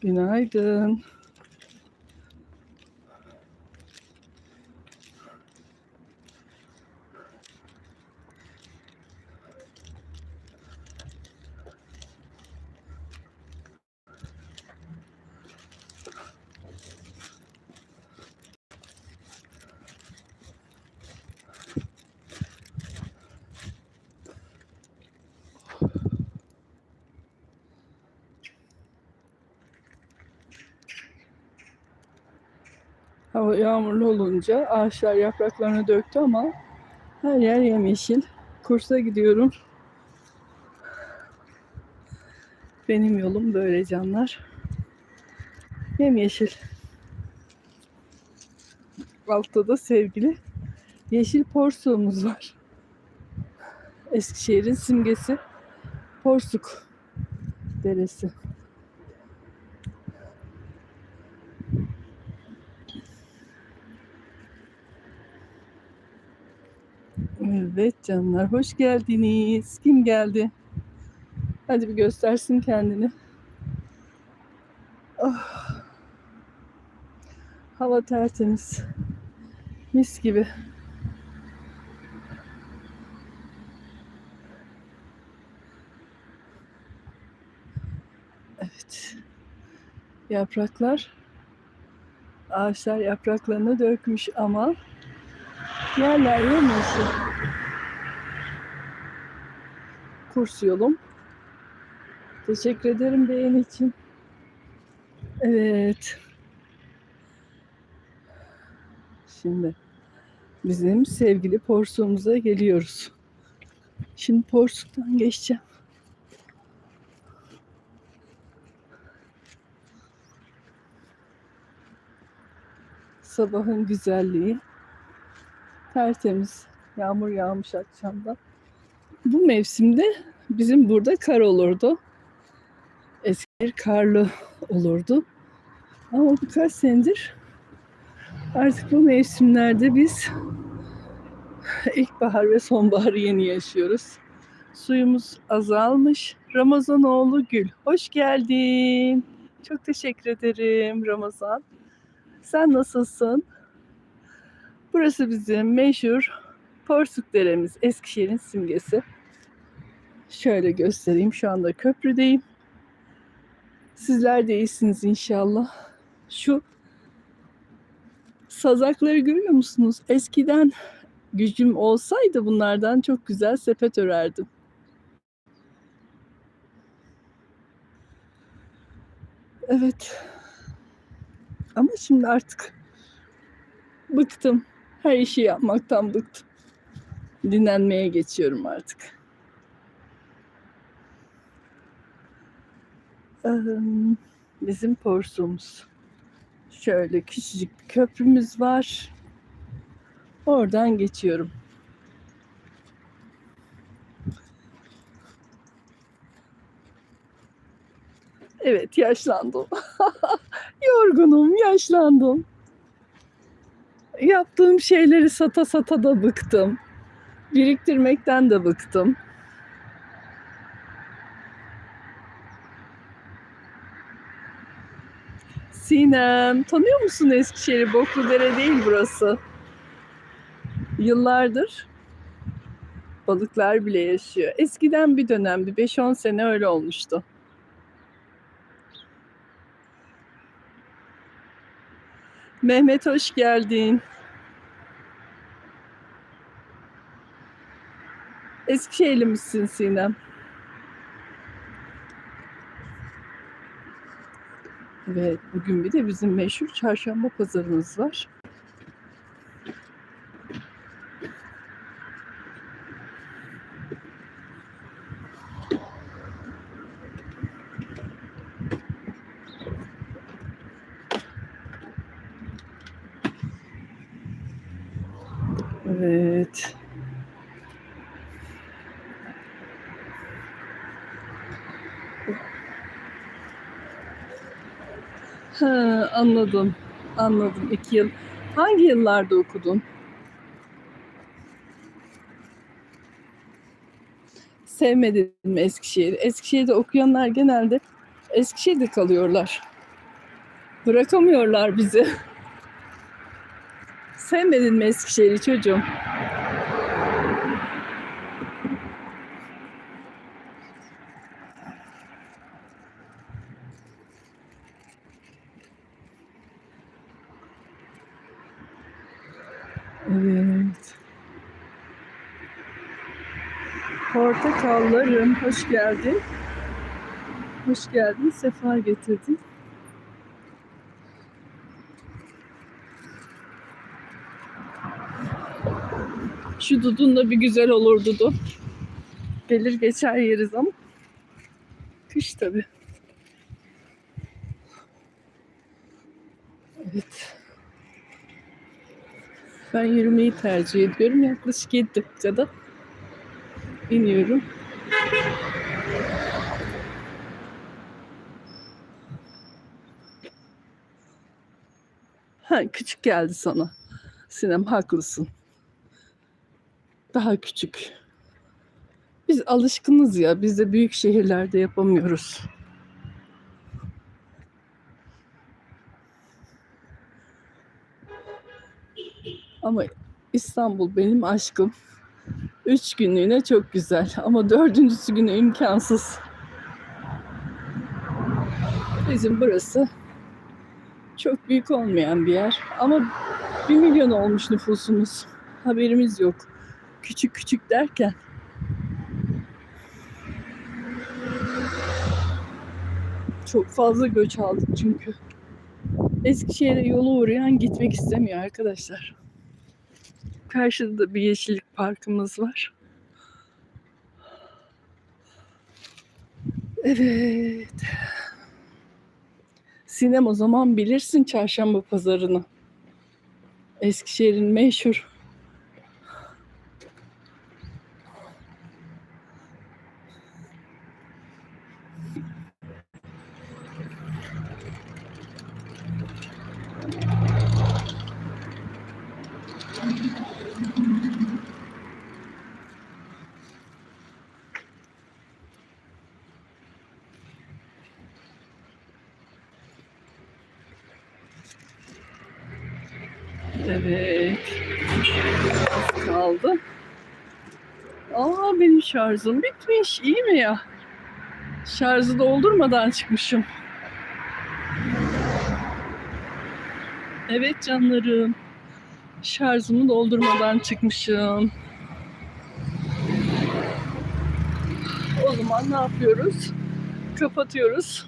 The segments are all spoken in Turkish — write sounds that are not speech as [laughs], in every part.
Günaydın. Hava yağmurlu olunca ağaçlar yapraklarını döktü ama her yer yemyeşil. Kursa gidiyorum. Benim yolum böyle canlar. Yemyeşil. Altta da sevgili yeşil porsuğumuz var. Eskişehir'in simgesi Porsuk Deresi. Evet canlar hoş geldiniz. Kim geldi? Hadi bir göstersin kendini. Ah. Hava tertemiz. Mis gibi. Evet. Yapraklar ağaçlar yapraklarını dökmüş ama Yerler yemyeşil. Kurs yolum. Teşekkür ederim beğeni için. Evet. Şimdi bizim sevgili porsuğumuza geliyoruz. Şimdi porsuktan geçeceğim. Sabahın güzelliği. Tertemiz. Yağmur yağmış akşamda. Bu mevsimde bizim burada kar olurdu. Eski karlı olurdu. Ama birkaç senedir artık bu mevsimlerde biz ilkbahar ve sonbaharı yeni yaşıyoruz. Suyumuz azalmış. Ramazanoğlu Gül, hoş geldin. Çok teşekkür ederim Ramazan. Sen nasılsın? Burası bizim meşhur Porsuk Deremiz, Eskişehir'in simgesi. Şöyle göstereyim. Şu anda köprüdeyim. Sizler de iyisiniz inşallah. Şu sazakları görüyor musunuz? Eskiden gücüm olsaydı bunlardan çok güzel sepet örerdim. Evet. Ama şimdi artık bıktım. Her işi yapmaktan bıktım. Dinlenmeye geçiyorum artık. Bizim porsumuz. Şöyle küçücük bir köprümüz var. Oradan geçiyorum. Evet yaşlandım. [laughs] Yorgunum, yaşlandım yaptığım şeyleri sata sata da bıktım. Biriktirmekten de bıktım. Sinem, tanıyor musun Eskişehir'i? Bokludere değil burası. Yıllardır balıklar bile yaşıyor. Eskiden bir dönem, bir 5-10 sene öyle olmuştu. Mehmet hoş geldin. Eskişehirli misin Sinem? Evet, bugün bir de bizim meşhur çarşamba pazarımız var. Evet. Ha, anladım. Anladım. İki yıl. Hangi yıllarda okudun? Sevmedin mi Eskişehir'i? Eskişehir'de okuyanlar genelde Eskişehir'de kalıyorlar. Bırakamıyorlar bizi. [laughs] Sevmedin mi Eskişehir'i çocuğum? Evet. Portakallarım, hoş geldin. Hoş geldin, sefa getirdin. Şu dudun da bir güzel olur dudu. Gelir geçer yeriz ama. Kış tabi. Evet. Ben yürümeyi tercih ediyorum. Yaklaşık 7 dakikada iniyorum. Ha, küçük geldi sana. Sinem haklısın. Daha küçük. Biz alışkınız ya. Biz de büyük şehirlerde yapamıyoruz. Ama İstanbul benim aşkım. Üç günlüğüne çok güzel ama dördüncüsü günü imkansız. Bizim burası çok büyük olmayan bir yer ama bir milyon olmuş nüfusumuz. Haberimiz yok. Küçük küçük derken çok fazla göç aldık çünkü. Eskişehir'e yolu uğrayan gitmek istemiyor arkadaşlar. Karşıda da bir yeşillik parkımız var. Evet. Sinem o zaman bilirsin çarşamba pazarını. Eskişehir'in meşhur. Evet. Az kaldı. Aa benim şarjım bitmiş. İyi mi ya? Şarjı doldurmadan çıkmışım. Evet canlarım. Şarjımı doldurmadan çıkmışım. O zaman ne yapıyoruz? Kapatıyoruz.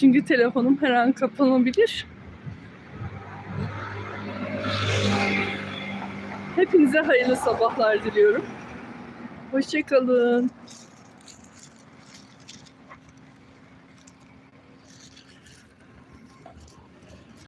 Çünkü telefonum her an kapanabilir. Hepinize hayırlı sabahlar diliyorum. Hoşçakalın.